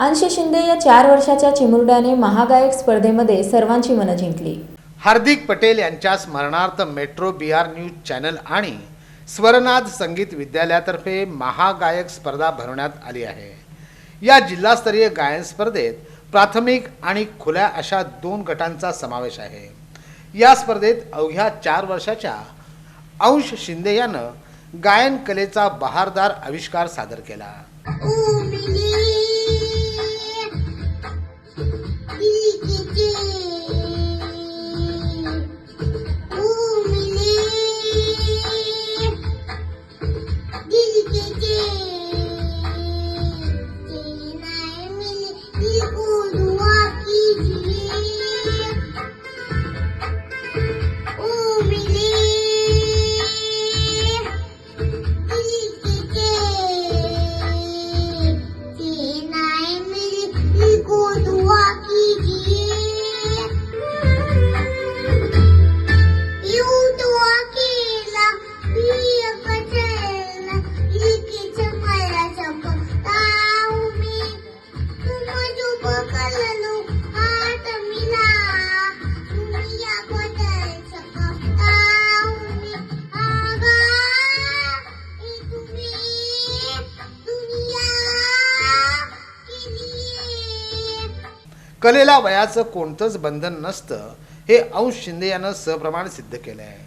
अंश शिंदे या चार वर्षाच्या चिमुरड्याने महागायक स्पर्धेमध्ये सर्वांची मनं जिंकली. हार्दिक पटेल यांच्या स्मरणार्थ metro B R news channel आणि स्वरनाद संगीत विद्यालयातर्फे महागायक स्पर्धा भरवण्यात आली आहे. या जिल्हास्तरीय गायन स्पर्धेत प्राथमिक आणि खुल्या अशा दोन गटांचा समावेश आहे. या स्पर्धेत अवघ्या चार वर्षाच्या अंश शिंदे यानं गायन कलेचा बहारदार आविष्कार सादर केला. कलेला वयाचं कोणतंच बंधन नसतं हे अंश शिंदे यानं सप्रमाण सिद्ध केलं आहे